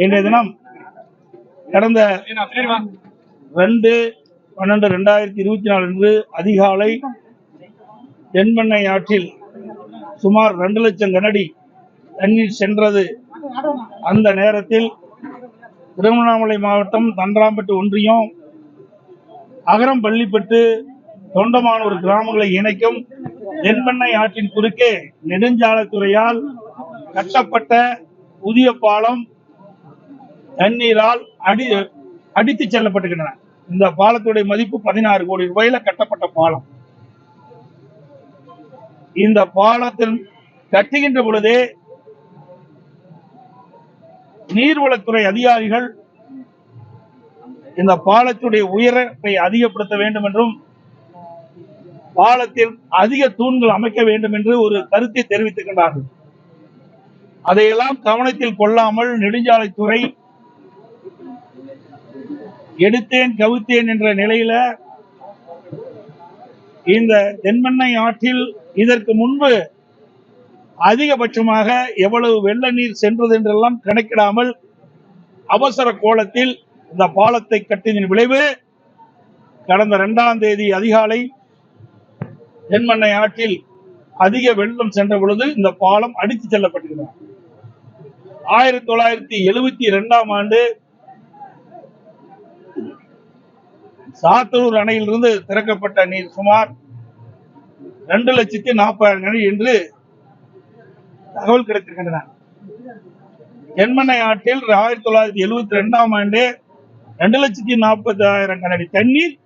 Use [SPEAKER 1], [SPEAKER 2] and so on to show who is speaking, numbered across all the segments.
[SPEAKER 1] இன்றைய தினம் கடந்த ரெண்டு பன்னெண்டு ரெண்டாயிரத்தி இருபத்தி நாலு அன்று அதிகாலை தென்பெண்ணை ஆற்றில் சுமார் ரெண்டு லட்சம் கனடி தண்ணீர் சென்றது. அந்த நேரத்தில் திருவண்ணாமலை மாவட்டம் தண்டராம்பட்டு ஒன்றியம் அகரம் பள்ளிப்பட்டு தொண்டமானூர் கிராமங்களை இணைக்கும் தென்பெண்ணை ஆற்றின் குறுக்கே நெடுஞ்சாலைத்துறையால் கட்டப்பட்ட புதிய பாலம் தண்ணீரால் அடி அடித்து செல்லப்பட்டுகின்றன. இந்த பாலத்துடைய மதிப்பு பதினாறு கோடி ரூபாயில கட்டப்பட்ட பாலம். இந்த பாலத்தில் கட்டுகின்ற பொழுதே நீர்வளத்துறை அதிகாரிகள் இந்த பாலத்துடைய உயரத்தை அதிகப்படுத்த வேண்டும் என்றும் பாலத்தில் அதிக தூண்கள் அமைக்க வேண்டும் என்று ஒரு கருத்தை தெரிவித்துக்கின்றார்கள் அதையெல்லாம் கவனத்தில் கொள்ளாமல் நெடுஞ்சாலைத்துறை எடுத்தேன் கவித்தேன் என்ற நிலையில இந்த தென்மண்ணை ஆற்றில் இதற்கு முன்பு அதிகபட்சமாக எவ்வளவு வெள்ள நீர் சென்றது என்றெல்லாம் கணக்கிடாமல் அவசர கோலத்தில் இந்த பாலத்தை கட்டியதன் விளைவு கடந்த இரண்டாம் தேதி அதிகாலை தென்மண்ணை ஆற்றில் அதிக வெள்ளம் சென்ற பொழுது இந்த பாலம் அடித்து செல்லப்பட்டிருக்கிறது ஆயிரத்தி தொள்ளாயிரத்தி எழுபத்தி இரண்டாம் ஆண்டு சாத்தூர் அணையிலிருந்து திறக்கப்பட்ட நீர் சுமார் ரெண்டு லட்சத்தி நாற்பதாயிரம் அணி என்று தகவல் கிடைத்திருக்கின்றன. தென்மனை ஆற்றில் ஆயிரத்தி தொள்ளாயிரத்தி எழுபத்தி ரெண்டாம் ஆண்டு ரெண்டு லட்சத்தி நாற்பத்தி ஆயிரம் கனடி தண்ணீர்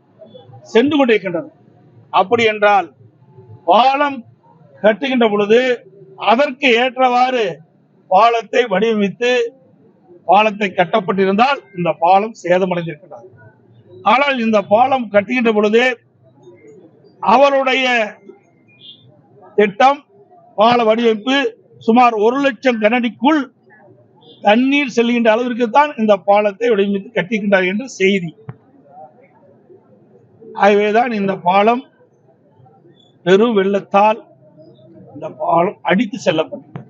[SPEAKER 1] சென்று கொண்டிருக்கின்றது. அப்படி என்றால் பாலம் கட்டுகின்ற பொழுது அதற்கு ஏற்றவாறு பாலத்தை வடிவமைத்து பாலத்தை கட்டப்பட்டிருந்தால் இந்த பாலம் சேதமடைந்திருக்கிறது ஆனால் இந்த பாலம் கட்டுகின்ற பொழுது அவருடைய திட்டம் பால வடிவமைப்பு சுமார் ஒரு லட்சம் கனடிக்குள் தண்ணீர் செல்கின்ற அளவிற்கு தான் இந்த பாலத்தை வடிவமைத்து கட்டிக்கின்றார் என்று செய்தி. ஆகவேதான் இந்த பாலம் பெரும் வெள்ளத்தால் இந்த பாலம் அடித்து செல்லப்பட்டது.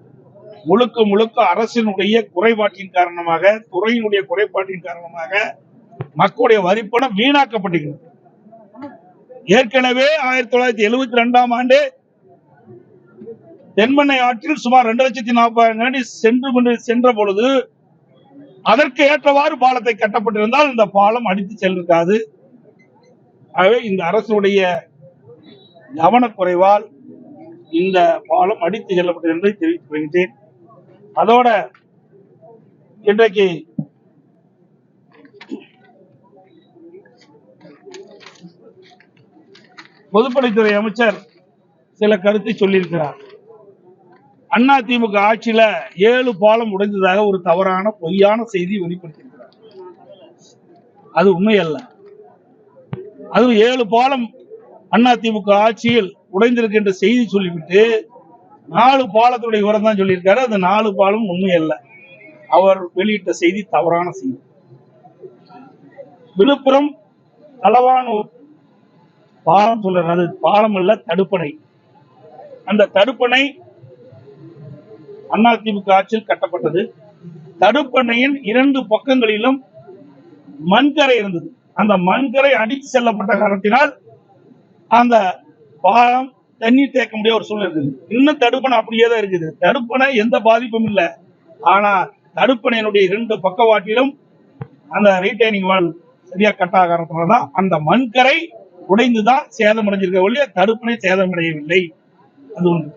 [SPEAKER 1] முழுக்க முழுக்க அரசினுடைய குறைபாட்டின் காரணமாக துறையினுடைய குறைபாட்டின் காரணமாக மக்களுடைய வரிப்பணம் வீணாக்கப்பட்டிருக்கிறது. ஏற்கனவே ஆயிரத்தி தொள்ளாயிரத்தி எழுபத்தி ரெண்டாம் ஆண்டு தென்மண்ணை ஆற்றில் சுமார் ரெண்டு லட்சத்தி நாற்பதாயிரம் கனடி சென்று கொண்டு சென்ற பொழுது அதற்கு ஏற்றவாறு பாலத்தை கட்டப்பட்டிருந்தால் இந்த பாலம் அடித்து சென்றிருக்காது ஆகவே இந்த அரசுடைய கவனக்குறைவால் இந்த பாலம் அடித்து செல்லப்பட்டது என்பதை தெரிவித்து கொள்கின்றேன். அதோட இன்றைக்கு பொதுப்பணித்துறை அமைச்சர் சில கருத்தை சொல்லியிருக்கிறார். அண்ணா திமுக ஆட்சியில ஏழு பாலம் உடைந்ததாக ஒரு தவறான பொய்யான செய்தி வெளிப்படுத்தியிருக்கிறார். அது உண்மை அல்ல அது ஏழு பாலம் அண்ணா திமுக ஆட்சியில் உடைந்திருக்கின்ற செய்தி சொல்லிவிட்டு நாலு பாலத்துடைய விவரம் தான் சொல்லியிருக்காரு. அந்த நாலு பாலம் உண்மை அல்ல அவர் வெளியிட்ட செய்தி தவறான செய்தி. விழுப்புரம் தலவானூர் பாலம் சொல்றாரு. அது பாலம் அல்ல தடுப்பணை. அந்த தடுப்பணை அதிமுக ஆட்சியில் கட்டப்பட்டது. தடுப்பணையின் இரண்டு பக்கங்களிலும் மண்கரை இருந்தது. அந்த மண்கரை அடித்து செல்லப்பட்ட காரணத்தினால் அந்த பாலம் தண்ணீர் தேக்க முடிய ஒரு சூழ்நிலை இருக்குது இன்னும் தடுப்பணை அப்படியே தான் இருக்குது. தடுப்பணை எந்த பாதிப்பும் இல்லை. ஆனா தடுப்பணையினுடைய இரண்டு பக்கவாட்டிலும் அந்த ரீட்டைனிங் வால் சரியா கட்டாத காரணத்தினால தான் அந்த மண்கரை உடைந்துதான் சேதமடைஞ்சிருக்க ஒழிய தடுப்பணை சேதமடையவில்லை. அது ஒன்று.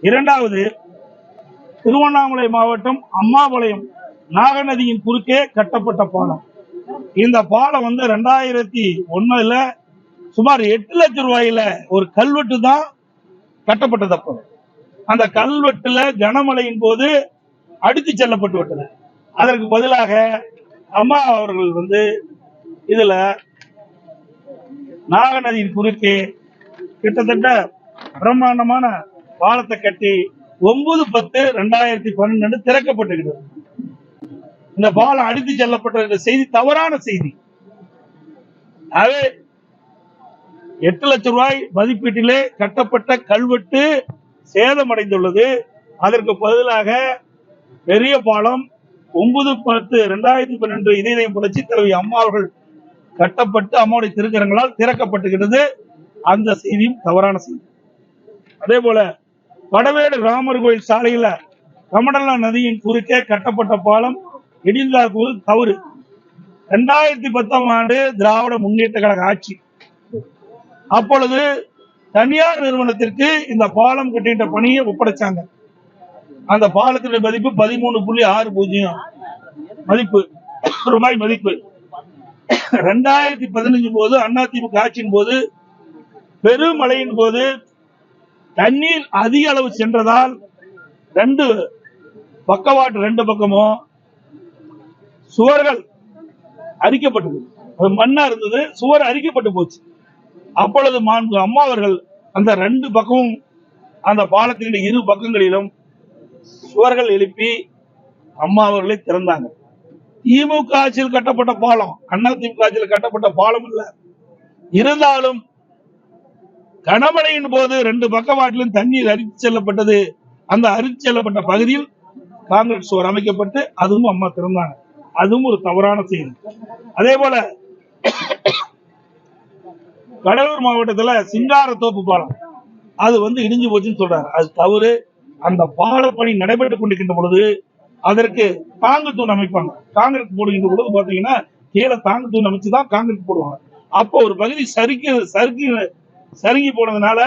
[SPEAKER 1] இரண்டாவது திருவண்ணாமலை மாவட்டம் அம்மாபாளையம் நாகநதியின் குறுக்கே கட்டப்பட்ட பாலம். இந்த பாலம் வந்து ரெண்டாயிரத்தி ஒண்ணுல சுமார் எட்டு லட்சம் ரூபாயில ஒரு கல்வெட்டு தான் கட்டப்பட்டது அப்போ. அந்த கல்வெட்டுல கனமழையின் போது அடித்து செல்லப்பட்டு விட்டது. அதற்கு பதிலாக அம்மா அவர்கள் வந்து இதுல நாகநதியின் குறுக்கே கிட்டத்தட்ட பிரம்மாண்டமான பாலத்தை கட்டி ஒன்பது பத்து ரெண்டாயிரத்தி பன்னெண்டு திறக்கப்பட்டுகிறது இந்த பாலம் அடித்து செல்லப்பட்ட செய்தி தவறான செய்தி. ஆகவே எட்டு லட்சம் ரூபாய் மதிப்பீட்டிலே கட்டப்பட்ட கல்வெட்டு சேதமடைந்துள்ளது. அதற்கு பதிலாக பெரிய பாலம் ஒன்பது பத்து ரெண்டாயிரத்தி பன்னெண்டு இதயம் புரட்சி தலைவி அம்மா அவர்கள் கட்டப்பட்டு அம்மாவுடைய திருக்கரங்களால் திறக்கப்பட்டுகிறது அந்த செய்தியும் தவறான செய்தி. அதே போல வடவேடு ராமர் கோயில் சாலையில கமடலா நதியின் குறுக்கே கட்டப்பட்ட பாலம் இடிந்தாக்குவது தவறு. ரெண்டாயிரத்தி பத்தாம் ஆண்டு திராவிட முன்னேற்ற கழக ஆட்சி. அப்பொழுது தனியார் நிறுவனத்திற்கு இந்த பாலம் கட்டுகின்ற பணியை ஒப்படைச்சாங்க. அந்த பாலத்தினுடைய மதிப்பு பதிமூணு புள்ளி ஆறு பூஜ்ஜியம் மதிப்பு. ரூபாய் மதிப்பு. ரெண்டாயிரத்தி பதினஞ்சு போது அதிமுக ஆட்சியின் போது பெருமழையின் போது தண்ணீர் அதிக அளவு சென்றதால் ரெண்டு பக்கவாட்டு ரெண்டு பக்கமும் சுவர்கள் அரிக்கப்பட்டது அது மண்ணா இருந்தது சுவர் அரிக்கப்பட்டு போச்சு. அப்பொழுது மாண்பு அம்மா அவர்கள் அந்த ரெண்டு பக்கமும் அந்த பாலத்தின் இரு பக்கங்களிலும் சுவர்கள் எழுப்பி அம்மா அவர்களை திறந்தாங்க. திமுக ஆட்சியில் கட்டப்பட்ட பாலம் அண்ணா திமுக ஆட்சியில் கட்டப்பட்ட பாலம் இல்ல. இருந்தாலும் கனமழையின் போது ரெண்டு பக்கவாட்டிலும் தண்ணீர் அரித்து செல்லப்பட்டது. அந்த அரித்து செல்லப்பட்ட பகுதியில் காங்கிரஸ் சுவர் அமைக்கப்பட்டு அதுவும் அம்மா திறந்தாங்க. அதுவும் ஒரு தவறான செய்தி. அதே போல கடலூர் மாவட்டத்துல சிங்காரத்தோப்பு பாலம் அது வந்து இடிஞ்சு போச்சுன்னு சொல்றாரு. அது தவறு. அந்த பால பணி நடைபெற்றுக் கொண்டிருக்கின்ற பொழுது அதற்கு தாங்கு தூண் அமைப்பாங்க. காங்கிரஸ் போடுகின்ற பொழுது பாத்தீங்கன்னா கீழே தாங்கு தூண் அமைச்சு தான் காங்கிரஸ் போடுவாங்க. அப்போ ஒரு பகுதி சறுக்கி சறுக்கி சறுங்கி போனதுனால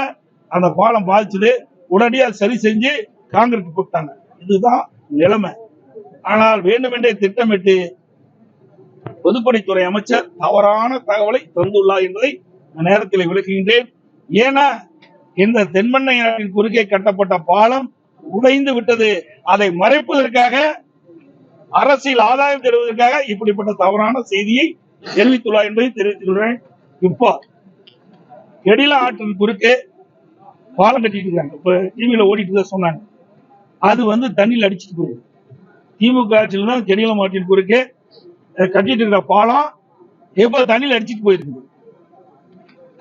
[SPEAKER 1] அந்த பாலம் பாதிச்சது உடனடியாக சரி செஞ்சு காங்கிரஸ் போட்டாங்க. இதுதான் நிலைமை. ஆனால் வேண்டுமென்றே திட்டமிட்டு பொதுப்பணித்துறை அமைச்சர் தவறான தகவலை தந்துள்ளார் என்பதை நேரத்தில் விளக்குகின்றேன். ஏன்னா இந்த தென்மண்ணை குறுக்கே கட்டப்பட்ட பாலம் உடைந்து விட்டது. அதை மறைப்பதற்காக அரசியல் ஆதாயம் தருவதற்காக இப்படிப்பட்ட தவறான செய்தியை தெரிவித்துள்ளார் என்பதை தெரிவித்துள்ளேன். இப்போ கெடில ஆற்றின் குறுக்கே பாலம் கட்டிட்டு இருக்காங்க. இப்ப டிவியில ஓடிட்டு தான் சொன்னாங்க. அது வந்து தண்ணியில் அடிச்சிட்டு போயிடும் திமுக ஆட்சியில் தான் கெடில ஆற்றின் குறுக்கே கட்டிட்டு இருக்கிற பாலம் எப்போ தண்ணியில் அடிச்சிட்டு போயிருக்குது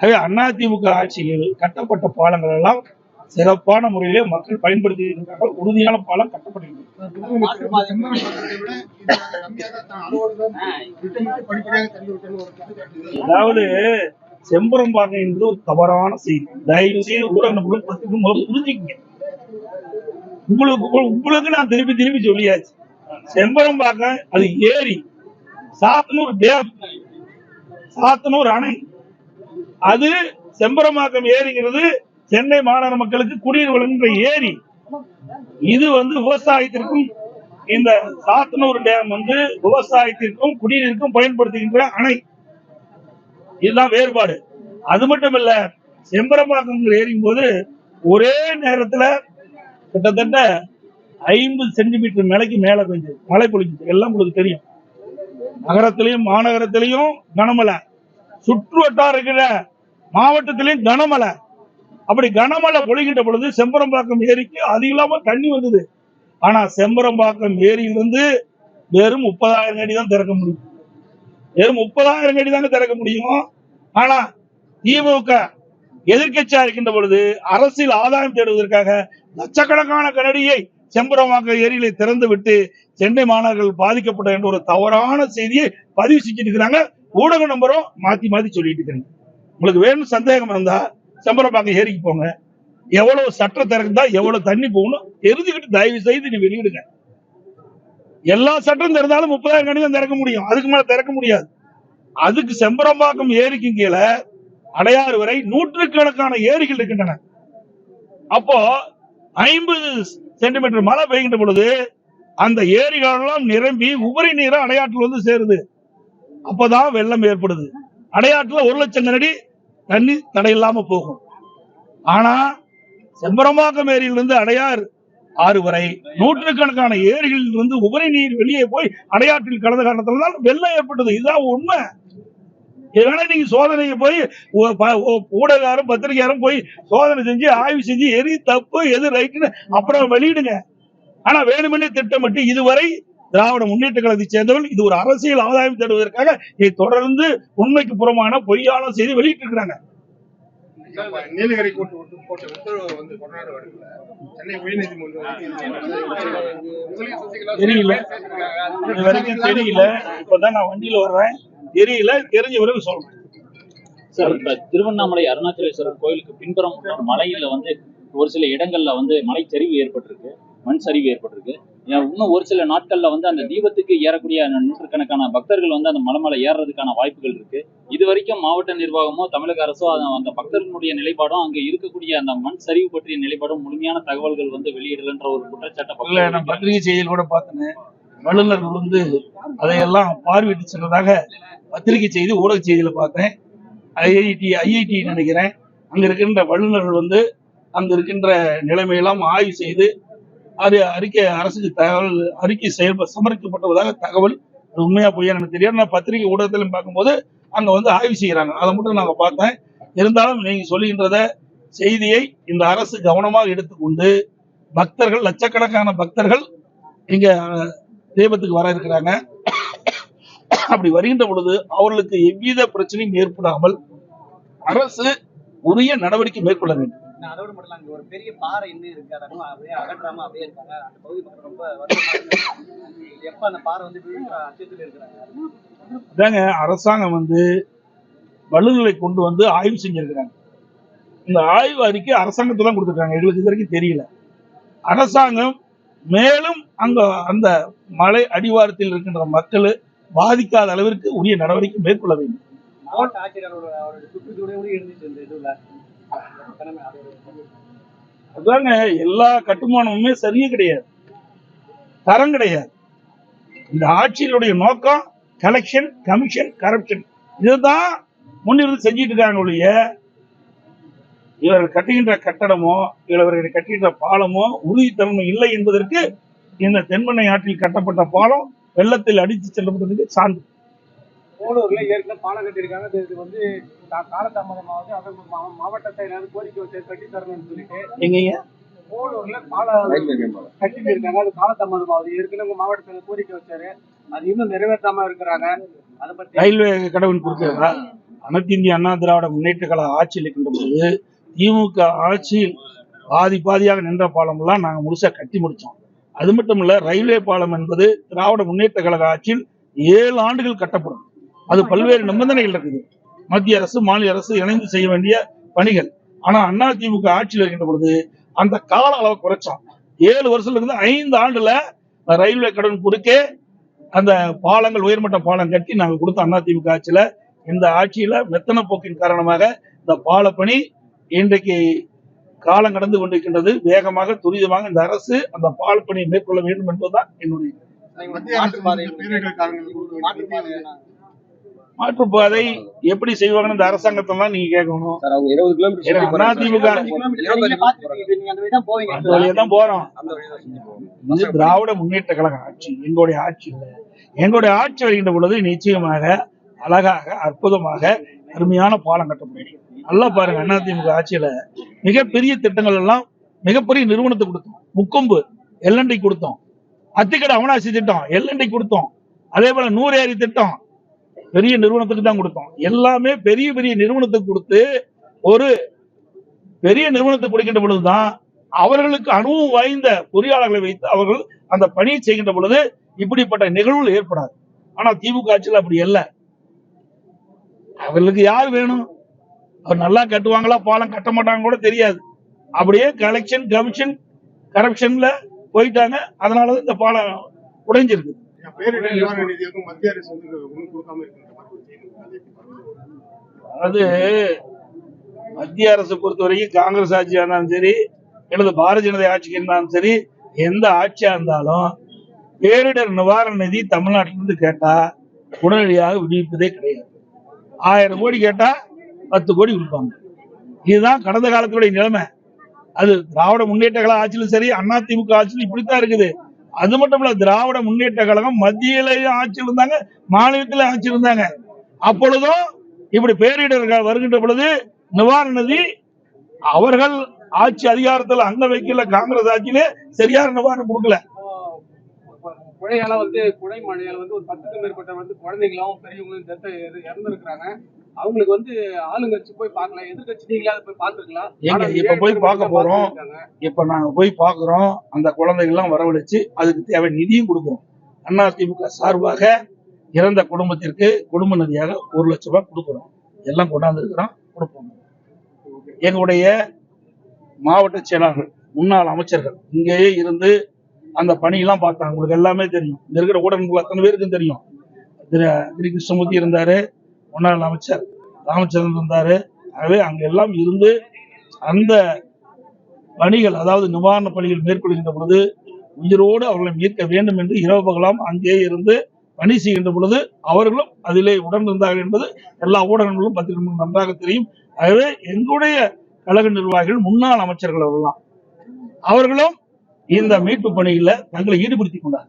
[SPEAKER 1] ஆகவே அதிமுக ஆட்சியில் கட்டப்பட்ட பாலங்கள் எல்லாம் சிறப்பான முறையிலே மக்கள் பயன்படுத்தி இருக்கிறார்கள் உறுதியான பாலம் கட்டப்பட்டிருக்கிறது அதாவது செம்பரம்பாக்கம் என்பது ஒரு தவறான செய்தி. தயவு செய்து ஊடக நண்பர்கள் புரிஞ்சுக்கங்க. உங்களுக்கு உங்களுக்கு நான் திருப்பி திருப்பி சொல்லியாச்சு. செம்பரம்பாக்கம் அது ஏரி. சாத்தனூர் டேம். சாத்தனூர் அணை. அது செம்பரம்பாக்கம் ஏரிங்கிறது சென்னை மாநகர மக்களுக்கு குடிநீர் வழங்குகின்ற ஏரி இது வந்து விவசாயத்திற்கும் இந்த சாத்தனூர் டேம் வந்து விவசாயத்திற்கும் குடிநீருக்கும் பயன்படுத்துகின்ற அணை. இதுதான் வேறுபாடு. அது மட்டும் இல்ல செம்பரம்பாக்கம் ஏறியும் போது ஒரே நேரத்துல கிட்டத்தட்ட ஐம்பது சென்டிமீட்டர் மலைக்கு மேல பெஞ்சது. மழை பொழிஞ்சது. எல்லாம் உங்களுக்கு தெரியும். நகரத்திலையும் மாநகரத்திலையும் கனமழை. சுற்று வட்டார இருக்கிற மாவட்டத்திலையும் கனமழை. அப்படி கனமழை பொழிகின்ற பொழுது செம்பரம்பாக்கம் ஏரிக்கு அது இல்லாமல் தண்ணி வந்தது. ஆனா செம்பரம்பாக்கம் ஏரியிலிருந்து வெறும் முப்பதாயிரம் அடி தான் திறக்க முடியும். வெறும் முப்பதாயிரம் அடி தாங்க திறக்க முடியும். ஆனா திமுக எதிர்கட்சியா இருக்கின்ற பொழுது அரசியல் ஆதாயம் தேடுவதற்காக லட்சக்கணக்கான கனடியை செம்பரம்பாக்கம் ஏரியிலே திறந்து விட்டு சென்னை மாநகர்கள் பாதிக்கப்பட்ட என்ற ஒரு தவறான செய்தியை பதிவு செஞ்சுட்டு இருக்கிறாங்க ஊடக நம்பரும் மாத்தி மாத்தி சொல்லிட்டு இருக்கிறாங்க. உங்களுக்கு வேணும் சந்தேகம் இருந்தா சம்பரப்பாக்கம் ஏரிக்கு போங்க. எவ்வளவு சட்டம் திறந்தா எவ்வளவு தண்ணி போகணும்? தெரிஞ்சுக்கிட்டு தயவு செய்து நீ வெளியிடுங்க. எல்லா சட்டம் திறந்தாலும் முப்பதாயிரம் கணி தான் திறக்க முடியும். அதுக்கு மேல திறக்க முடியாது. அதுக்கு செம்பரம்பாக்கம் ஏரிக்கு கீழே அடையாறு வரை நூற்றுக்கணக்கான ஏரிகள் இருக்கின்றன. அப்போ ஐம்பது சென்டிமீட்டர் மழை பெய்கின்ற பொழுது அந்த ஏரிகளெல்லாம் நிரம்பி உபரி நீரை அடையாற்றில் வந்து சேருது. அப்பதான் வெள்ளம் ஏற்படுது. அடையாற்றுல ஒரு லட்சம் கனடி தண்ணி தடையில்லாம போகும். ஆனா செம்பரம்பாக்கம் ஏரியிலிருந்து அடையார் ஆறு வரை நூற்றுக்கணக்கான ஏரிகளில் இருந்து உபரி நீர் வெளியே போய் அடையாற்றில் கலந்த காரணத்தினால் வெள்ளம் ஏற்பட்டது. இதுதான் உண்மை. இதனால நீங்க சோதனையை போய் ப- ஊடகாரும் பத்திரிகையாரும் போய் சோதனை செஞ்சு ஆய்வு செஞ்சு எது தப்பு எது ரைட்டுன்னு அப்புறம் வெளியிடுங்க. ஆனா வேணுமென்னே திட்டமிட்டு இதுவரை திராவிட முன்னேற்ற கழகத்தை சேர்ந்தவர்கள் இது ஒரு அரசியல் ஆதாயம் தேடுவதற்காக இதை தொடர்ந்து உண்மைக்கு புறமான பொய்யான செய்தி வெளியிட்டு இருக்கிறாங்க
[SPEAKER 2] இப்ப நீலகிரி கோர்ட் வந்து போட்ட உத்தரவு வந்து கொண்டாட வருதுல சென்னை உயர்நீதிமன்றம் வந்து இந்த
[SPEAKER 1] தெரியல. இது வரைக்கும் தெரியல. இப்பதான் நான் வண்டியில வர்றேன். தெரியல. தெரிஞ்ச பிறகு சொல்றேன்.
[SPEAKER 3] சார் இப்ப திருவண்ணாமலை அருணாச்சலேஸ்வரர் கோயிலுக்கு பின்புறம் உள்ள மலையில வந்து ஒரு சில இடங்கள்ல வந்து மலைச்சரிவு ஏற்பட்டிருக்கு. மண் சரிவு ஏற்பட்டிருக்கு இன்னும் ஒரு சில நாட்கள்ல வந்து அந்த தீபத்துக்கு ஏறக்கூடிய நூற்றுக்கணக்கான பக்தர்கள் வந்து அந்த மலை மேல ஏறுறதுக்கான வாய்ப்புகள் இருக்கு. இது வரைக்கும் மாவட்ட நிர்வாகமோ தமிழக அரசோ அந்த- பக்தர்களுடைய நிலைப்பாடும் அங்க இருக்கக்கூடிய அந்த மண் சரிவு பற்றிய நிலைப்பாடும் முழுமையான தகவல்கள் வந்து வெளியிடலன்ற ஒரு குற்றச்சாட்டை
[SPEAKER 1] நான் பத்திரிகை செய்தியில் கூட பார்த்தேன். வல்லுநர்கள் வந்து அதையெல்லாம் பார்வையிட்டு சொன்னதாக பத்திரிகை செய்தி ஊடக செய்தியில பார்த்தேன். ஐஐடி ஐஐடி நினைக்கிறேன். அங்க இருக்கின்ற வல்லுநர்கள் வந்து அங்க இருக்கின்ற நிலைமையெல்லாம் ஆய்வு செய்து அது அறிக்கை அரசுக்கு தகவல் அறிக்கை செயல் சமர்ப்பிக்கப்பட்டதாக தகவல். உண்மையா பொய்யா எனக்கு தெரியாது. நான் பத்திரிகை ஊடகத்திலும் பார்க்கும்போது அங்க வந்து ஆய்வு செய்யறாங்க. அதை மட்டும் நாங்க பார்த்தேன். இருந்தாலும் நீங்க சொல்லுகின்றத செய்தியை இந்த அரசு கவனமாக எடுத்துக்கொண்டு பக்தர்கள் லட்சக்கணக்கான பக்தர்கள் இங்க தெய்வத்துக்கு தீபத்துக்கு வர இருக்கிறாங்க. அப்படி வருகின்ற பொழுது அவர்களுக்கு எவ்வித பிரச்சனையும் ஏற்படாமல் அரசு உரிய நடவடிக்கை மேற்கொள்ள வேண்டும்.
[SPEAKER 4] அதோட மட்டும் அங்க ஒரு பெரிய பாறை இன்னும் இருக்கு. அதை அப்படியே அகற்றாம அப்படியே இருக்காங்க. அந்த பகுதி மக்கள் ரொம்ப. எப்ப அந்த பாறை வந்து அச்சத்தில் இருக்கிறாங்க.
[SPEAKER 1] அரசாங்கம் வந்து வல்லுநர்களை கொண்டு வந்து ஆய்வு செஞ்சிருக்கிறாங்க. இந்த ஆய்வு அறிக்கை அரசாங்கத்துல தான் கொடுத்துருக்காங்க. எங்களுக்கு இது வரைக்கும் தெரியல. அரசாங்கம் மேலும் அங்க அந்த மலை அடிவாரத்தில் இருக்கின்ற மக்கள் பாதிக்காத அளவிற்கு உரிய நடவடிக்கை மேற்கொள்ள வேண்டும்.
[SPEAKER 4] மாவட்ட ஆட்சியர் அவரோட அவரோட சுற்றுச்சூழலோட இருந்துச்சு இந்த இதுல.
[SPEAKER 1] அதாங்க எல்லா கட்டுமானமுமே சரியே கிடையாது. தரம் கிடையாது. இந்த ஆட்சியினுடைய நோக்கம் கலெக்ஷன் கமிஷன் கரப்ஷன் இதுதான் முன்னிருந்து செஞ்சிட்டு இருக்காங்க ஒழிய இவர்கள் கட்டுகின்ற கட்டடமோ இவர்கள் கட்டுகின்ற பாலமோ உறுதித்தன்மை இல்லை என்பதற்கு இந்த தென்பெண்ணை ஆற்றில் கட்டப்பட்ட பாலம் வெள்ளத்தில் அடித்து செல்லப்பட்டதுக்கு சான்று.
[SPEAKER 4] போலூர்ல ஏற்கனவே பாலம் கட்டியிருக்காங்க. இது- வந்து காலதாமதமாவது அதை மா- மாவட்ட செயலாளர் கோரிக்கை வச்சு கட்டி தரணும்னு சொல்லிட்டு
[SPEAKER 1] எங்கேங்க?
[SPEAKER 4] போலூர்ல பாலம் கட்டிட்டு இருக்காங்க. அது காலதாமதமாவது ஏற்கனவே மாவட்ட செயலர் கோரிக்கை வச்சாரு. அது இன்னும் நிறைவேற்றாம இருக்கிறாங்க. அதை பத்தி
[SPEAKER 1] ரயில்வே கடவுள் கொடுக்கிறதா? அனைத்து இந்திய அண்ணா திராவிட முன்னேற்ற கழக ஆட்சியில் இருக்கின்ற பொழுது திமுக ஆட்சியில் பாதி பாதியாக நின்ற பாலம் எல்லாம் நாங்க முழுசா கட்டி முடிச்சோம். அது மட்டும் இல்ல ரயில்வே பாலம் என்பது திராவிட முன்னேற்ற கழக ஆட்சியில் ஏழு ஆண்டுகள் கட்டப்படும். அது பல்வேறு நிபந்தனைகள் இருக்குது. மத்திய அரசு மாநில அரசு இணைந்து செய்ய வேண்டிய பணிகள். ஆனா அண்ணா திமுக ஆட்சியில் இருக்கின்ற பொழுது அந்த கால அளவை குறைச்சோம் ஏழு வருஷத்துல இருந்து ஐந்து ஆண்டுல ரயில்வே கடன் குறுக்கே அந்த பாலங்கள் உயர்மட்ட பாலம் கட்டி நாங்க கொடுத்த அதிமுக ஆட்சியில இந்த ஆட்சியில மெத்தன போக்கின் காரணமாக இந்த பாலப்பணி இன்றைக்கு காலம் கடந்து கொண்டிருக்கின்றது. வேகமாக துரிதமாக இந்த அரசு அந்த பாலப்பணியை மேற்கொள்ள வேண்டும் என்பதுதான் என்னுடைய மாற்றுப்பாதை எப்படி செய்வாங்கன்னு இந்த அரசாங்கத்தெல்லாம் நீங்க கேட்கணும். அதிமுக வழியா தான் போறோம். திராவிட முன்னேற்ற கழக ஆட்சி எங்களுடைய ஆட்சி இல்லை. எங்களுடைய ஆட்சி வருகின்ற பொழுது நிச்சயமாக அழகாக அற்புதமாக அருமையான பாலம் கட்டப்படும் நல்லா பாருங்க அதிமுக ஆட்சியில மிகப்பெரிய திட்டங்கள் எல்லாம் மிகப்பெரிய நிறுவனத்துக்கு கொடுத்தோம். முக்கொம்பு எல்என்டி கொடுத்தோம். அத்திக்கடை அவனாசி திட்டம் எல்என்டி கொடுத்தோம். அதே போல நூறு ஏரி திட்டம் பெரிய நிறுவனத்துக்கு தான் கொடுத்தோம். எல்லாமே பெரிய பெரிய நிறுவனத்துக்கு கொடுத்து ஒரு பெரிய நிறுவனத்துக்கு கொடுக்கின்ற பொழுதுதான் அவர்களுக்கு அனுபவம் வாய்ந்த பொறியாளர்களை வைத்து அவர்கள் அந்த பணியை செய்கின்ற பொழுது இப்படிப்பட்ட நிகழ்வுகள் ஏற்படாது. ஆனா திமுக ஆட்சியில் அப்படி இல்லை அவர்களுக்கு யார் வேணும்? அவர் நல்லா கட்டுவாங்களா? பாலம் கட்ட மாட்டாங்க கூட தெரியாது. அப்படியே கலெக்ஷன் கமிஷன் கரப்ஷன்ல போயிட்டாங்க. அதனாலதான் இந்த பாலம் உடைஞ்சிருக்கு
[SPEAKER 2] பேரிடர் நிவாரண நிதி வந்து மத்திய அரசு வந்து ஒன்றும் கொடுக்காம இருக்கின்ற மாதிரி ஒரு செய்தி இருக்கு. அதை?
[SPEAKER 1] அதாவது மத்திய அரசு பொறுத்த வரைக்கும் காங்கிரஸ் ஆட்சியா இருந்தாலும் சரி அல்லது பாரதிய ஜனதா ஆட்சிக்கு இருந்தாலும் சரி எந்த ஆட்சியா இருந்தாலும் பேரிடர் நிவாரண நிதி தமிழ்நாட்டிலிருந்து கேட்டா உடனடியாக விடுவிப்பதே கிடையாது ஆயிரம் கோடி கேட்டா பத்து கோடி கொடுப்பாங்க இதுதான் கடந்த காலத்துடைய நிலைமை அது திராவிட முன்னேற்ற கழக ஆட்சியிலும் சரி அண்ணா திமுக ஆட்சியிலும் இப்படித்தான் இருக்குது அது மட்டும் இல்ல திராவிட முன்னேற்ற கழகம் மத்தியிலையும் ஆட்சி இருந்தாங்க மாநிலத்திலும் ஆட்சி இருந்தாங்க. அப்பொழுதும் இப்படி பேரிடர்கள் வருகின்ற பொழுது நிவாரண நிதி அவர்கள் ஆட்சி அதிகாரத்தில் அங்க வைக்கல காங்கிரஸ் ஆட்சியிலே சரியான நிவாரணம் கொடுக்கல.
[SPEAKER 4] குழையால வந்து குடை மழையால வந்து ஒரு பத்துக்கும் மேற்பட்ட வந்து குழந்தைங்களும் பெரியவங்களும் இறந்திருக்கிறாங்க. இறந்து இருக்கிறாங்க
[SPEAKER 5] அவங்களுக்கு வந்து ஆளுங்கட்சி போய் பார்க்கலாம். எதிர்கட்சி நீங்களே அதை போய் பார்த்துருக்கலாம்.
[SPEAKER 1] எங்க
[SPEAKER 5] ஆனா
[SPEAKER 1] இப்ப போய்
[SPEAKER 5] பேர்
[SPEAKER 1] பார்க்க போறோம். இப்ப நாங்க போய் பாக்குறோம் அந்த குழந்தைகள் எல்லாம் வரவழைச்சு அதுக்கு தேவை நிதியும் கொடுக்குறோம். அதிமுக சார்பாக இறந்த குடும்பத்திற்கு குடும்ப நிதியாக ஒரு லட்சம் ரூபாய் கொடுக்குறோம். எல்லாம் கொண்டாந்து இருக்கிறோம் கொடுப்போம். எங்களுடைய மாவட்ட செயலாளர்கள் முன்னாள் அமைச்சர்கள் இங்கேயே இருந்து அந்த பணியெல்லாம் பார்த்தாங்க. உங்களுக்கு எல்லாமே தெரியும். இங்க இருக்கிற ஊடகங்கள் அத்தனை பேருக்கும் தெரியும். திரு திரு கிருஷ்ணமூர்த்தி இருந்தாரு. முன்னாள் அமைச்சர் ராமச்சந்திரன் இருந்தார். ஆகவே அங்கெல்லாம் இருந்து அந்த பணிகள் அதாவது நிவாரண பணிகள் மேற்கொள்கின்ற பொழுது உயிரோடு அவர்களை மீட்க வேண்டும் என்று இரவு பகலாம் அங்கே இருந்து பணி செய்கின்ற பொழுது அவர்களும் அதிலே உடன் இருந்தார்கள் என்பது எல்லா ஊடகங்களும் பத்திரிகைகளும் நன்றாக தெரியும். ஆகவே எங்களுடைய கழக நிர்வாகிகள் முன்னாள் அமைச்சர்கள் அவர்கள்லாம் அவர்களும் இந்த மீட்பு பணியில தங்களை ஈடுபடுத்திக் கொண்டார்